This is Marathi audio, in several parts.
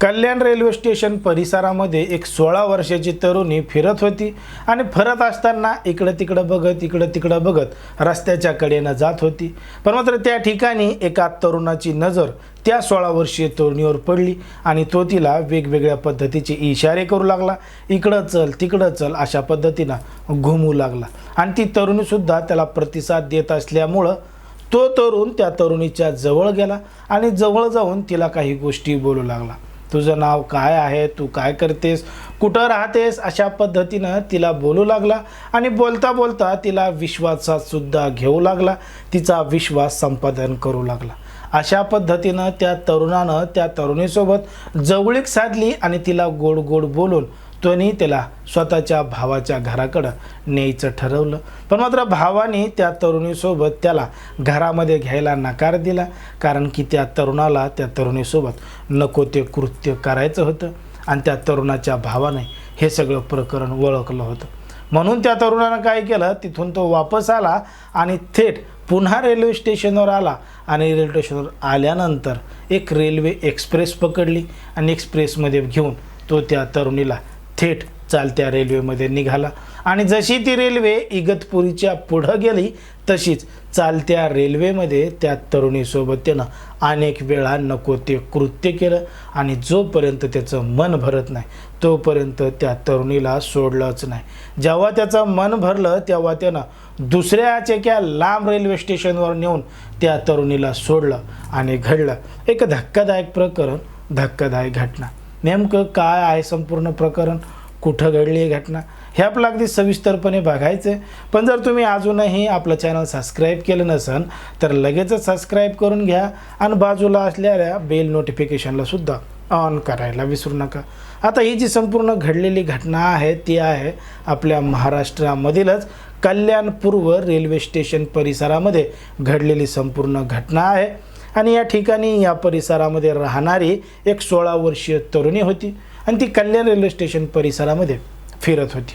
कल्याण रेल्वे स्टेशन परिसरामध्ये एक सोळा वर्षाची तरुणी फिरत होती आणि फिरत असताना इकडं तिकडं बघत इकडं तिकडं बघत रस्त्याच्या कडेनं जात होती. पण मात्र त्या ठिकाणी एका तरुणाची नजर त्या सोळा वर्षीय तरुणीवर पडली आणि तो तिला वेगवेगळ्या पद्धतीचे इशारे करू लागला. इकडं चल तिकडं चल अशा पद्धतीनं घुमू लागला. आणि ती तरुणीसुद्धा त्याला प्रतिसाद देत असल्यामुळं तो तरुण त्या तरुणीच्या जवळ गेला आणि जवळ जाऊन तिला काही गोष्टी बोलू लागला. तुझं नाव काय आहे? तू काय करतेस? कुठं राहतेस? अशा पद्धतीनं तिला बोलू लागला आणि बोलता बोलता तिला विश्वासातसुद्धा घेऊ लागला. तिचा विश्वास संपादन करू लागला. अशा पद्धतीनं त्या तरुणानं त्या तरुणीसोबत जवळीक साधली आणि तिला गोड गोड बोलून त्याने त्याला स्वतःच्या भावाच्या घराकडं न्यायचं ठरवलं. पण मात्र भावाने त्या तरुणीसोबत त्याला घरामध्ये घ्यायला नकार दिला. कारण की त्या तरुणाला त्या तरुणीसोबत नको ते कृत्य करायचं होतं. आणि त्या तरुणाच्या भावाने हे सगळं प्रकरण ओळखलं होतं. म्हणून त्या तरुणानं काय केलं? तिथून तो वापस आला आणि थेट पुन्हा रेल्वे स्टेशनवर आला. आणि रेल्वे स्टेशनवर आल्यानंतर एक रेल्वे एक्सप्रेस पकडली. आणि एक्सप्रेसमध्ये घेऊन तो त्या तरुणीला थेट चालत्या रेल्वेमध्ये निघाला. आणि जशी ती रेल्वे इगतपुरीच्या पुढं गेली तशीच चालत्या रेल्वेमध्ये त्या तरुणीसोबत त्यानं अनेक वेळा नको ते कृत्य केलं आणि जोपर्यंत त्याचं मन भरत नाही तोपर्यंत त्या तरुणीला सोडलंच नाही. जेव्हा त्याचं मन भरलं तेव्हा त्यानं दुसऱ्याच्या क्या लांब रेल्वे स्टेशनवर नेऊन त्या तरुणीला सोडलं आणि घडलं. एक धक्कादायक प्रकरण धक्कादायक घटना. नेमकं काय आहे संपूर्ण प्रकरण? कुठं घडली आहे घटना? हे आपलं अगदी सविस्तरपणे बघायचं आहे पण जर तुम्ही अजूनही आपलं चॅनल सबस्क्राईब केलं नसेल तर लगेचच सबस्क्राईब करून घ्या आणि बाजूला असलेल्या बेल नोटिफिकेशनला सुद्धा ऑन करायला विसरू नका. आता ही जी संपूर्ण घडलेली घटना आहे ती आहे आपल्या महाराष्ट्रामधीलच कल्याण पूर्व रेल्वे स्टेशन परिसरामध्ये घडलेली संपूर्ण घटना आहे. आणि या ठिकाणी या परिसरामध्ये राहणारी एक सोळा वर्षीय तरुणी होती आणि ती कल्याण रेल्वे स्टेशन परिसरामध्ये फिरत होती.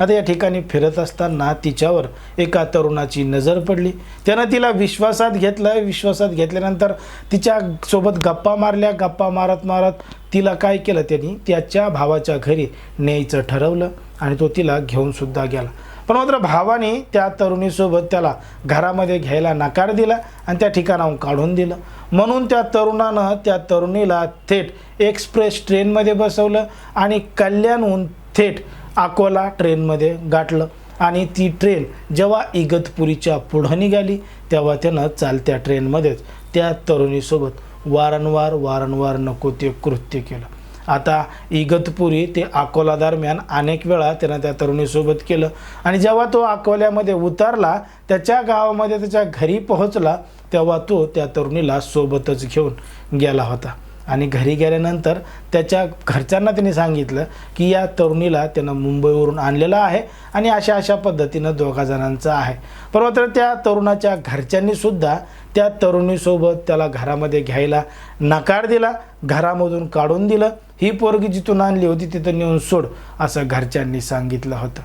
आता या ठिकाणी फिरत असताना तिच्यावर एका तरुणाची नजर पडली. त्यानं तिला विश्वासात घेतलं. विश्वासात घेतल्यानंतर तिच्या सोबत गप्पा मारल्या. गप्पा मारत मारत तिला काय केलं? त्यांनी त्याच्या भावाच्या घरी न्यायचं ठरवलं आणि तो तिला घेऊन सुद्धा गेला. पण मात्र भावाने त्या तरुणीसोबत त्याला घरामध्ये घ्यायला नकार दिला आणि त्या ठिकाणाहून काढून दिलं. म्हणून त्या तरुणानं त्या तरुणीला थेट एक्सप्रेस ट्रेनमध्ये बसवलं आणि कल्याणहून थेट अकोला ट्रेनमध्ये गाठलं. आणि ती ट्रेन जेव्हा इगतपुरीच्या पुढं निघाली तेव्हा त्यानं चालत्या ट्रेनमध्येच त्या तरुणीसोबत वारंवार वारंवार नको ते कृत्य केलं. आता इगतपुरी ते अकोला दरम्यान अनेक वेळा त्यानं त्या तरुणीसोबत केलं. आणि जेव्हा तो अकोल्यामध्ये उतरला त्याच्या गावामध्ये त्याच्या घरी पोहोचला तेव्हा तो त्या तरुणीला सोबतच घेऊन गेला होता. आणि घरी गेल्यानंतर त्याच्या घरच्यांना त्यांनी सांगितलं की या तरुणीला त्यानं मुंबईवरून आणलेलं आहे आणि अशा अशा पद्धतीनं दोघा जणांचं आहे. पण त्या तरुणाच्या घरच्यांनीसुद्धा त्या तरुणीसोबत त्याला घरामध्ये घ्यायला नकार दिला घरामधून काढून दिलं. ही पोरगी जिथून आणली होती तिथं नेऊन सोड असं घरच्यांनी सांगितलं होतं.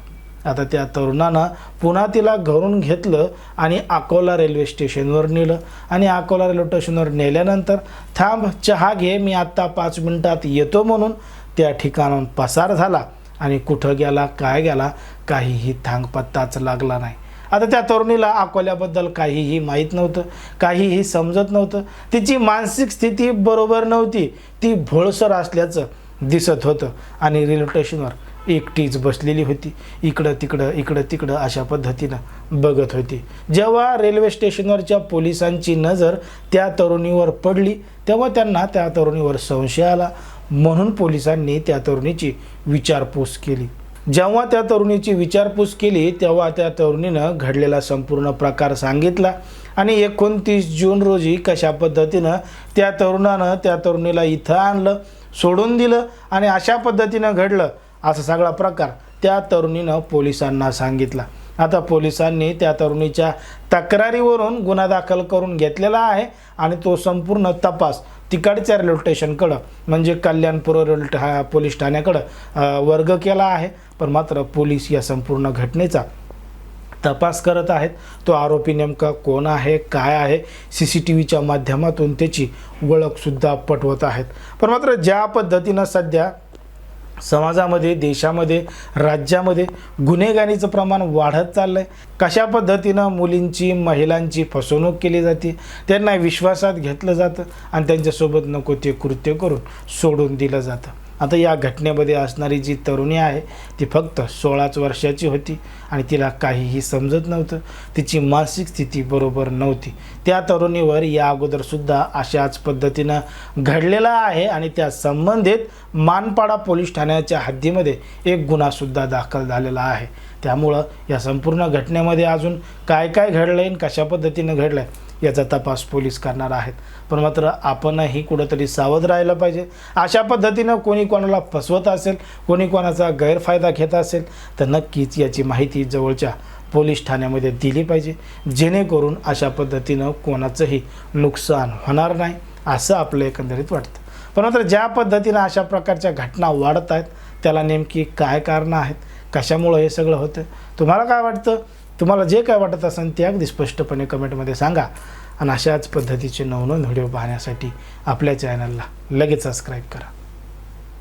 आता त्या तरुणानं पुन्हा तिला घरून घेतलं आणि अकोला रेल्वे स्टेशनवर नेलं. आणि अकोला रेल्वे स्टेशनवर नेल्यानंतर थांब चहा घे मी आत्ता पाच मिनटात येतो म्हणून. त्या ठिकाणाहून पसार झाला आणि कुठं गेला काय गेला काहीही थांगपत्ताच लागला नाही. आता त्या तरुणीला अकोल्याबद्दल काहीही माहीत नव्हतं काहीही समजत नव्हतं. तिची मानसिक स्थिती बरोबर नव्हती ती भोळसर असल्याचं दिसत होतं. आणि रेल्वे स्टेशनवर एकटीच बसलेली होती. इकडं तिकडं इकडं तिकडं अशा पद्धतीनं बघत होती. जेव्हा रेल्वे स्टेशनवरच्या पोलिसांची नजर त्या तरुणीवर पडली तेव्हा त्यांना त्या तरुणीवर संशय आला. म्हणून पोलिसांनी त्या तरुणीची विचारपूस केली. जेव्हा त्या तरुणीची विचारपूस केली तेव्हा त्या तरुणीनं घडलेला संपूर्ण प्रकार सांगितला. आणि एकोणतीस जून रोजी कशा पद्धतीनं त्या तरुणानं त्या तरुणीला इथं आणलं सोडून दिलं आणि अशा पद्धतीनं घडलं असा सगळा प्रकार त्या तरुणीनं पोलिसांना सांगितला. आता पोलिसांनी त्या तरुणीच्या तक्रारीवरून गुन्हा दाखल करून घेतलेला आहे आणि तो संपूर्ण तपास तिकडच्या रेल्वे स्टेशनकडं म्हणजे कल्याणपूर रेल्वे ठा पोलीस ठाण्याकडं वर्ग केला आहे. पण मात्र पोलीस या संपूर्ण घटनेचा तपास करत आहेत. तो आरोपी नेमका कोण आहे काय आहे? सी सी टी व्हीच्या माध्यमातून त्याची ओळखसुद्धा पटवत आहेत. पण मात्र ज्या पद्धतीनं सध्या समाजामध्ये देशामध्ये राज्यामध्ये गुन्हेगारीचं प्रमाण वाढत चाललं आहे कशा पद्धतीनं मुलींची महिलांची फसवणूक केली जाते त्यांना विश्वासात घेतलं जातं आणि त्यांच्यासोबत नको ते कृत्य करून सोडून दिलं जातं. आता या घटनेमध्ये असणारी जी तरुणी आहे ती फक्त सोळाच वर्षाची होती आणि तिला काहीही समजत नव्हतं. तिची मानसिक स्थिती बरोबर नव्हती. त्या तरुणीवर या अगोदरसुद्धा अशाच पद्धतीनं घडलेला आहे आणि त्या संबंधित मानपाडा पोलीस ठाण्याच्या हद्दीमध्ये एक गुन्हासुद्धा दाखल झालेला आहे. त्यामुळं या संपूर्ण घटनेमध्ये अजून काय काय घडलं आहे कशा पद्धतीनं घडलं आहे याचा तपास पोलीस करणार आहेत. पण मात्र आपणही कुठंतरी सावध राहिलं पाहिजे. अशा पद्धतीनं कोणी कोणाला फसवत असेल कोणी कोणाचा गैरफायदा घेत असेल तर नक्कीच याची माहिती जवळच्या पोलीस ठाण्यामध्ये दिली पाहिजे. जेणेकरून अशा पद्धतीनं कोणाचंही नुकसान होणार नाही असं आपलं एकंदरीत वाटतं. पण मात्र ज्या पद्धतीनं अशा प्रकारच्या घटना वाढत आहेत त्याला नेमकी काय कारणं आहेत कशामुळं हे सगळं होतं तुम्हाला काय वाटतं? तुम्हाला जे काय वाटत असेल ते अगदी स्पष्टपणे कमेंटमध्ये सांगा. आणि अशाच पद्धतीचे नवनवीन व्हिडिओ पाहण्यासाठी आपल्या चॅनलला लगेच सबस्क्राईब करा.